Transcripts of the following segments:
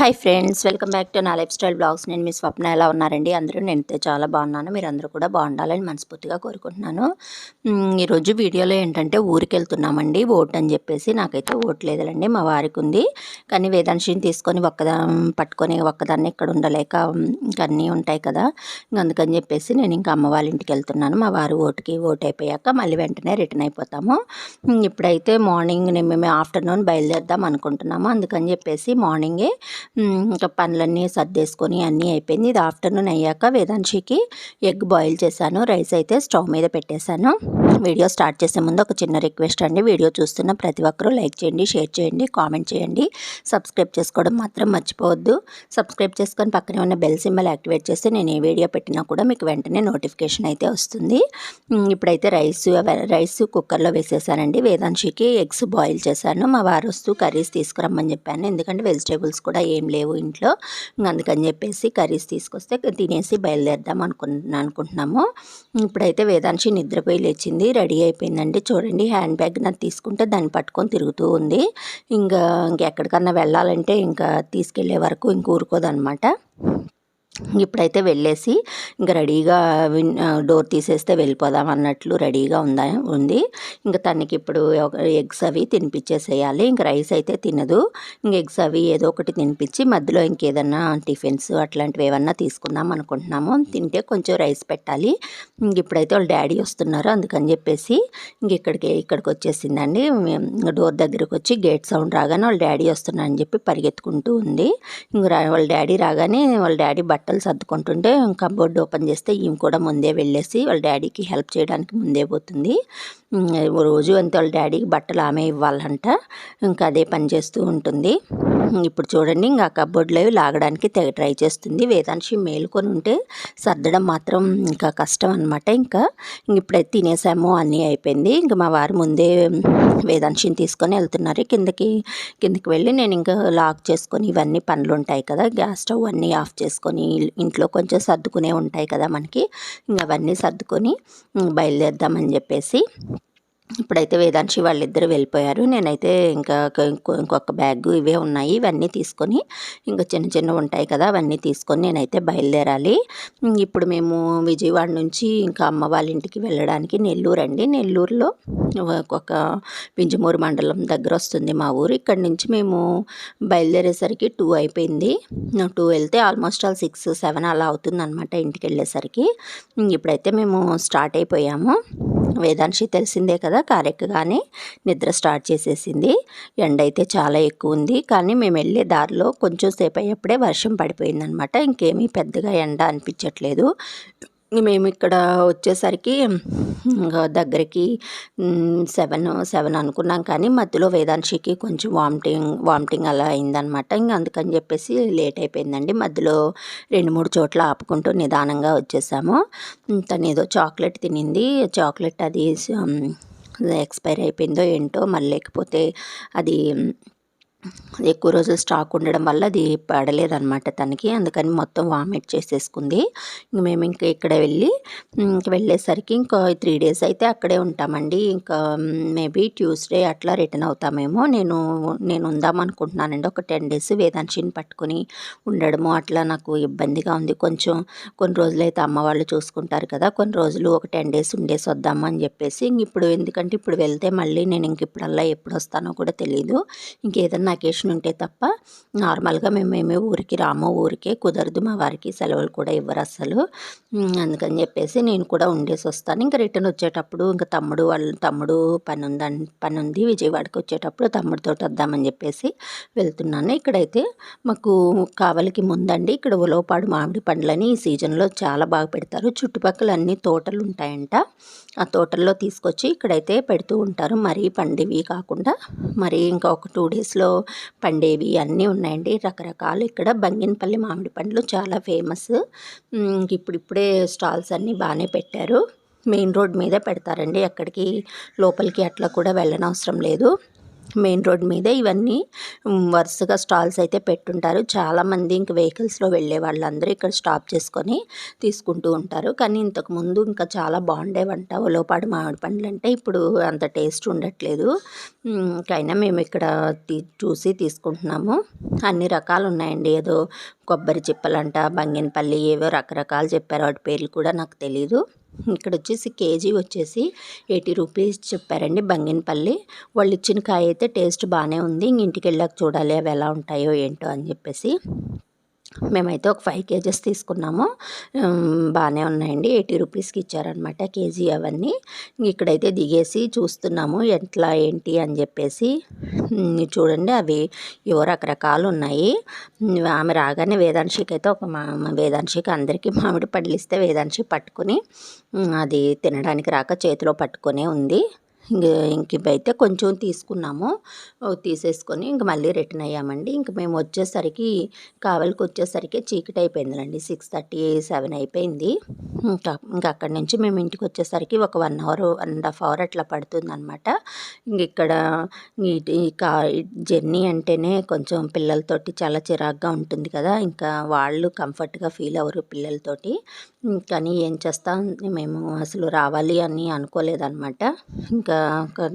Hi friends welcome back to నా life style blogs నేను మీ స్వప్న ఎలా ఉన్నారండి? అందరూ నేనైతే చాలా బాగున్నాను. మీరు అందరూ కూడా బాగుండాలని మనస్ఫూర్తిగా కోరుకుంటున్నాను. ఈరోజు వీడియోలో ఏంటంటే ఊరికి వెళ్తున్నామండి ఓట్ అని చెప్పేసి నాకైతే ఓట్ లేదులండి మా వారికి ఉంది. కానీ వేదాంశిని తీసుకొని ఒక్కదా పట్టుకొని ఒక్కదాన్ని ఇక్కడ ఉండలేక ఇంకా అన్నీ ఉంటాయి కదా. అందుకని చెప్పేసి నేను ఇంకా అమ్మ వాళ్ళ ఇంటికి వెళ్తున్నాను. మా వారు ఓటుకి ఓట్ అయిపోయాక మళ్ళీ వెంటనే రిటర్న్ అయిపోతాము. ఇప్పుడైతే మార్నింగ్ మేము ఆఫ్టర్నూన్ బయలుదేరదాం అనుకుంటున్నాము. అందుకని చెప్పేసి మార్నింగే ఇంకా పనులన్నీ సర్దేసుకొని అన్నీ అయిపోయింది. ఇది ఆఫ్టర్నూన్ అయ్యాక వేదాంశికి ఎగ్ బాయిల్ చేశాను. రైస్ అయితే స్టవ్ మీద పెట్టేశాను. వీడియో స్టార్ట్ చేసే ముందు ఒక చిన్న రిక్వెస్ట్ అండి. వీడియో చూస్తున్న ప్రతి ఒక్కరూ లైక్ చేయండి షేర్ చేయండి కామెంట్ చేయండి. సబ్స్క్రైబ్ చేసుకోవడం మాత్రం మర్చిపోవద్దు. సబ్స్క్రైబ్ చేసుకొని పక్కనే ఉన్న బెల్ సింబల్ యాక్టివేట్ చేస్తే నేను ఏ వీడియో పెట్టినా కూడా మీకు వెంటనే నోటిఫికేషన్ అయితే వస్తుంది. ఇప్పుడైతే రైస్ రైస్ కుక్కర్లో వేసేసానండి. వేదాంశికి ఎగ్స్ బాయిల్ చేశాను. మా వారు వస్తూ కర్రీస్ తీసుకురమ్మని చెప్పాను. ఎందుకంటే వెజిటేబుల్స్ కూడా ఏం లేవు ఇంట్లో. అందుకని చెప్పేసి కర్రీస్ తీసుకొస్తే తినేసి బయలుదేరదాం అనుకుంటున్నాము. ఇప్పుడైతే వేదాంశి నిద్రపోయి లేచింది. రెడీ అయిపోయిందండి. చూడండి హ్యాండ్ బ్యాగ్ నాకు తీసుకుంటే దాన్ని పట్టుకొని తిరుగుతూ ఉంది. ఇంకా ఇంకెక్కడికన్నా వెళ్ళాలంటే ఇంకా తీసుకెళ్ళే వరకు ఇంక ఊరుకోదనమాట. ఇప్పుడైతే వెళ్ళేసి ఇంకా రెడీగా విన్ డోర్ తీసేస్తే వెళ్ళిపోదాం అన్నట్లు రెడీగా ఉందా ఉంది. ఇంకా తనకి ఇప్పుడు ఎగ్స్ అవి తినిపించేసేయాలి. ఇంకా రైస్ అయితే తినదు. ఇంక ఎగ్స్ అవి ఏదో ఒకటి తినిపించి మధ్యలో ఇంకేదన్నా టిఫిన్స్ అట్లాంటివి ఏమన్నా తీసుకుందాం అనుకుంటున్నాము. తింటే కొంచెం రైస్ పెట్టాలి. ఇంక ఇప్పుడైతే వాళ్ళ డాడీ వస్తున్నారు. అందుకని చెప్పేసి ఇంక ఇక్కడికి ఇక్కడికి వచ్చేసిందండి. డోర్ దగ్గరకు వచ్చి గేట్ సౌండ్ రాగానే వాళ్ళ డాడీ వస్తున్నారని చెప్పి పరిగెత్తుకుంటూ ఉంది. ఇంక వాళ్ళ డాడీ రాగానే వాళ్ళ డాడీ బట్టలు సర్దుకుంటుంటే కబోర్డ్ ఓపెన్ చేస్తే ఈమె కూడా ముందే వెళ్ళేసి వాళ్ళ డాడీకి హెల్ప్ చేయడానికి ముందే పోతుంది. రోజు అంతే వాళ్ళ డాడీకి బట్టలు ఆమె ఇవ్వాలంట. ఇంకా అదే పని చేస్తూ ఉంటుంది. ఇప్పుడు చూడండి ఇంకా కబోర్డ్లో లాగడానికి తెగ ట్రై చేస్తుంది. వేదాంశి మేలుకొని ఉంటే సర్దడం మాత్రం ఇంకా కష్టం అనమాట ఇంకా ఇంక ఇప్పుడైతే తినేసాము అన్నీ అయిపోయింది. ఇంకా మా వారు ముందే వేదాంశిని తీసుకొని వెళ్తున్నారు. కిందకి కిందకి వెళ్ళి నేను ఇంకా లాక్ చేసుకొని ఇవన్నీ పనులు ఉంటాయి కదా గ్యాస్ స్టవ్ అన్నీ ఆఫ్ చేసుకొని ఇంట్లో కొంచెం సర్దుకునే ఉంటాయి కదా మనకి. ఇంకా అవన్నీ సర్దుకొని బయలుదేరుదామని బయలుదేరదామని చెప్పేసి ఇప్పుడైతే వేదాంశి వాళ్ళిద్దరు వెళ్ళిపోయారు. నేనైతే ఇంకా ఇంకో- ఇంకొక బ్యాగ్ ఇవే ఉన్నాయి. ఇవన్నీ తీసుకొని ఇంకా చిన్న చిన్న ఉంటాయి కదా అవన్నీ తీసుకొని నేనైతే బయలుదేరాలి. ఇప్పుడు మేము విజయవాడ నుంచి ఇంకా అమ్మ వాళ్ళ ఇంటికి వెళ్ళడానికి నెల్లూరు అండి. నెల్లూరులో ఒక వింజమూరు మండలం దగ్గర వస్తుంది మా ఊరు. ఇక్కడ నుంచి మేము బయలుదేరేసరికి టూ అయిపోయింది. టూ వెళ్తే ఆల్మోస్ట్ ఆల్ సిక్స్ సెవెన్ అలా అవుతుంది అనమాట ఇంటికి వెళ్ళేసరికి. ఇప్పుడైతే మేము స్టార్ట్ అయిపోయాము. వేదాంశి తెలిసిందే కదా కారెక్కగానే నిద్ర స్టార్ట్ చేసేసింది. ఎండ అయితే చాలా ఎక్కువ ఉంది కానీ మేము వెళ్ళే దారిలో కొంచెం సేపు అయ్యేప్పుడే వర్షం పడిపోయిందనమాట. ఇంకేమీ పెద్దగా ఎండ అనిపించట్లేదు. మేము ఇక్కడ వచ్చేసరికి ఇంకా దగ్గరికి సెవెన్ సెవెన్ అనుకున్నాం. కానీ మధ్యలో వేదాంశికి కొంచెం వామిటింగ్ వామిటింగ్ అలా అయిందనమాట. ఇంకా అందుకని చెప్పేసి లేట్ అయిపోయిందండి. మధ్యలో రెండు మూడు చోట్ల ఆపుకుంటూ నిదానంగా వచ్చేసాము. తను ఏదో చాక్లెట్ తినింది. చాక్లెట్ అది ఎక్స్పైర్ అయిపోయిందో ఏంటో మళ్ళీ లేకపోతే అది ఎక్కువ రోజులు స్టాక్ ఉండడం వల్ల అది పడలేదన్నమాట తనకి. అందుకని మొత్తం వామిట్ చేసేసుకుంది. ఇంక మేము ఇంకా ఇక్కడ వెళ్ళి ఇంక వెళ్ళేసరికి ఇంకా త్రీ డేస్ అయితే అక్కడే ఉంటామండి. ఇంకా మేబీ ట్యూస్డే అట్లా రిటర్న్ అవుతామేమో. నేను నేను ఉందాం అనుకుంటున్నానండి. ఒక టెన్ డేస్ వేదాంశిని పట్టుకొని ఉండడము అట్లా నాకు ఇబ్బందిగా ఉంది. కొంచెం కొన్ని రోజులు అయితే అమ్మ వాళ్ళు చూసుకుంటారు కదా కొన్ని రోజులు ఒక టెన్ డేస్ ఉండేసి వద్దాము అని చెప్పేసి ఇంక ఇప్పుడు ఎందుకంటే ఇప్పుడు వెళ్తే మళ్ళీ నేను ఇంక ఇప్పుడల్లా ఎప్పుడు వస్తానో కూడా తెలియదు ఇంకేదన్నా అకేషన్ ఉంటే తప్ప నార్మల్గా మేము ఊరికి రాము ఊరికే కుదరదు మా వారికి సెలవులు కూడా ఇవ్వరు అసలు అందుకని చెప్పేసి నేను కూడా ఉండేసి వస్తాను. ఇంకా రిటర్న్ వచ్చేటప్పుడు ఇంకా తమ్ముడు వాళ్ళ తమ్ముడు పని ఉందని పని ఉంది విజయవాడకి వచ్చేటప్పుడు తమ్ముడితో వద్దామని చెప్పేసి వెళ్తున్నాను. ఇక్కడైతే మాకు కావలికి ముందండి ఇక్కడ ఉలవపాడు మామిడి పండ్లని ఈ సీజన్లో చాలా బాగా పెడతారు. చుట్టుపక్కల అన్ని తోటలు ఉంటాయంట. ఆ తోటల్లో తీసుకొచ్చి ఇక్కడైతే పెడుతూ ఉంటారు. మరీ పండివి కాకుండా మరి ఇంకా ఒక టూ డేస్లో పండేవి అన్నీ ఉన్నాయండి. రకరకాలు ఇక్కడ బంగినపల్లి మామిడి పండ్లు చాలా ఫేమస్. ఇప్పుడిప్పుడే స్టాల్స్ అన్నీ బాగానే పెట్టారు. మెయిన్ రోడ్ మీదే పెడతారండి. ఎక్కడికి లోపలికి అట్లా కూడా వెళ్ళనవసరం లేదు. మెయిన్ రోడ్ మీద ఇవన్నీ వరుసగా స్టాల్స్ అయితే పెట్టుంటారు. చాలామంది ఇంక వెహికల్స్లో వెళ్ళే వాళ్ళందరూ ఇక్కడ స్టాప్ చేసుకొని తీసుకుంటూ ఉంటారు. కానీ ఇంతకుముందు ఇంకా చాలా బాగుండేవంట ఉలవపాడు మామిడి పండ్లు అంటే ఇప్పుడు అంత టేస్ట్ ఉండట్లేదు. ఇంకైనా మేము ఇక్కడ తీ చూసి తీసుకుంటున్నాము. అన్ని రకాలు ఉన్నాయండి ఏదో కొబ్బరి చిప్పలంట బంగినపల్లి ఏవో రకరకాలు చెప్పారు. వాటి పేర్లు కూడా నాకు తెలీదు. ఇక్కడ వచ్చేసి కేజీ వచ్చేసి ఎయిటీ రూపీస్ చెప్పారండి బంగినపల్లి. వాళ్ళు ఇచ్చిన కాయ అయితే టేస్ట్ బాగానే ఉంది. ఇంక ఇంటికి వెళ్ళాక చూడాలి అవి ఎలా ఉంటాయో ఏంటో అని చెప్పేసి. మేమైతే ఒక ఫైవ్ కేజెస్ తీసుకున్నాము. బాగానే ఉన్నాయండి. ఎయిటీ రూపీస్కి ఇచ్చారనమాట కేజీ అవన్నీ. ఇక్కడైతే దిగేసి చూస్తున్నాము ఎట్లా ఏంటి అని చెప్పేసి. చూడండి అవి ఏవో రకరకాలు ఉన్నాయి. ఆమె రాగానే వేదాంశికి అయితే ఒక మా వేదాంశికి అందరికీ మామిడి పళ్ళు ఇస్తే వేదాంశి పట్టుకుని అది తినడానికి రాక చేతిలో పట్టుకొనే ఉంది. ఇంక ఇంక ఇవైతే కొంచెం తీసుకున్నాము. తీసేసుకొని ఇంక మళ్ళీ రిటర్న్ అయ్యామండి. ఇంక మేము వచ్చేసరికి కావలికి వచ్చేసరికి చీకటి అయిపోయిందండి సిక్స్ థర్టీ సెవెన్ అయిపోయింది. ఇంకా ఇంకా అక్కడి నుంచి మేము ఇంటికి వచ్చేసరికి ఒక one hour one and half hour అట్లా పడుతుందనమాట ఇంక ఇక్కడ ఈ కా జర్నీ అంటేనే కొంచెం పిల్లలతోటి చాలా చిరాగ్గా ఉంటుంది కదా. ఇంకా వాళ్ళు కంఫర్ట్గా ఫీల్ అవ్వరు పిల్లలతోటి. కానీ ఏం చేస్తాం మేము అసలు రావాలి అని అనుకోలేదన్నమాట. ఇంకా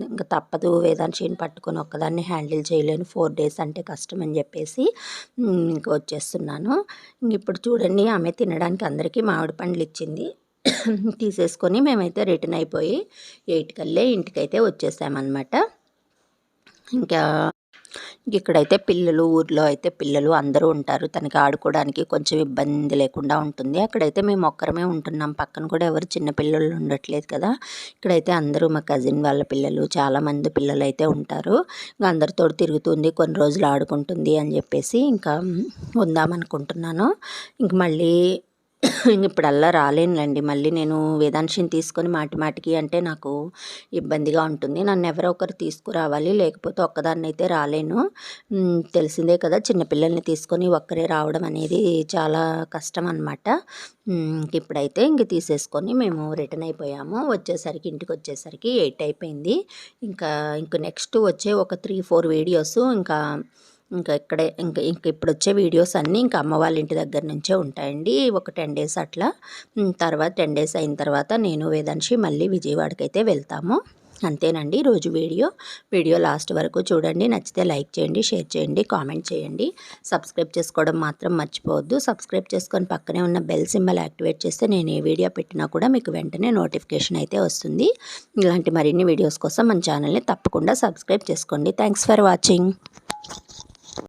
ఇంకా తప్పదు వేదాంశిని పట్టుకొని ఒక్కదాన్ని హ్యాండిల్ చేయలేను. ఫోర్ డేస్ అంటే కష్టం అని చెప్పేసి ఇంకా వచ్చేస్తున్నాను. ఇంక ఇప్పుడు చూడండి ఆమె తినడానికి అందరికీ మామిడి పండ్లు ఇచ్చింది. తీసేసుకొని మేమైతే రిటర్న్ అయిపోయి ఎయిట్ కల్లే ఇంటికైతే వచ్చేసామన్నమాట. ఇంకా ఇక్కడైతే పిల్లలు ఊర్లో అయితే పిల్లలు అందరూ ఉంటారు. తనకి ఆడుకోవడానికి కొంచెం ఇబ్బంది లేకుండా ఉంటుంది. అక్కడైతే మేము ఒక్కరమే ఉంటున్నాం. పక్కన కూడా ఎవరు చిన్న పిల్లలు ఉండట్లేదు కదా. ఇక్కడైతే అందరూ మా కజిన్ వాళ్ళ పిల్లలు చాలామంది పిల్లలు అయితే ఉంటారు. ఇంకా అందరితో తిరుగుతుంది కొన్ని రోజులు ఆడుకుంటుంది అని చెప్పేసి ఇంకా ఉందామనుకుంటున్నాను ఇంక మళ్ళీ ఇప్పుడల్లా రాలేనులేండి. మళ్ళీ నేను వేదాంశిని తీసుకొని మాటి మాటికి అంటే నాకు ఇబ్బందిగా ఉంటుంది. నన్ను ఎవరో ఒకరు తీసుకురావాలి లేకపోతే ఒక్కదాన్ని అయితే రాలేను తెలిసిందే కదా చిన్నపిల్లల్ని తీసుకొని ఒక్కరే రావడం అనేది చాలా కష్టం అనమాట ఇప్పుడైతే ఇంక తీసేసుకొని మేము రిటర్న్ అయిపోయాము. వచ్చేసరికి ఇంటికి వచ్చేసరికి ఎయిట్ అయిపోయింది. ఇంకా ఇంక నెక్స్ట్ వచ్చే ఒక త్రీ ఫోర్ వీడియోస్ ఇంకా ఇంకా ఇక్కడే ఇంకా ఇంక ఇప్పుడు వచ్చే వీడియోస్ అన్నీ ఇంకా అమ్మ వాళ్ళ ఇంటి దగ్గర నుంచే ఉంటాయండి. ఒక టెన్ డేస్ అట్లా. తర్వాత టెన్ డేస్ అయిన తర్వాత నేను వేదాంశి మళ్ళీ విజయవాడకి అయితే వెళ్తాము. అంతేనండి రోజు వీడియో. వీడియో లాస్ట్ వరకు చూడండి. నచ్చితే లైక్ చేయండి షేర్ చేయండి కామెంట్ చేయండి. సబ్స్క్రైబ్ చేసుకోవడం మాత్రం మర్చిపోవద్దు. సబ్స్క్రైబ్ చేసుకొని పక్కనే ఉన్న బెల్ సింబల్ యాక్టివేట్ చేస్తే నేను ఏ వీడియో పెట్టినా కూడా మీకు వెంటనే నోటిఫికేషన్ అయితే వస్తుంది. ఇలాంటి మరిన్ని వీడియోస్ కోసం మన ఛానల్ని తప్పకుండా సబ్స్క్రైబ్ చేసుకోండి. Thanks for watching.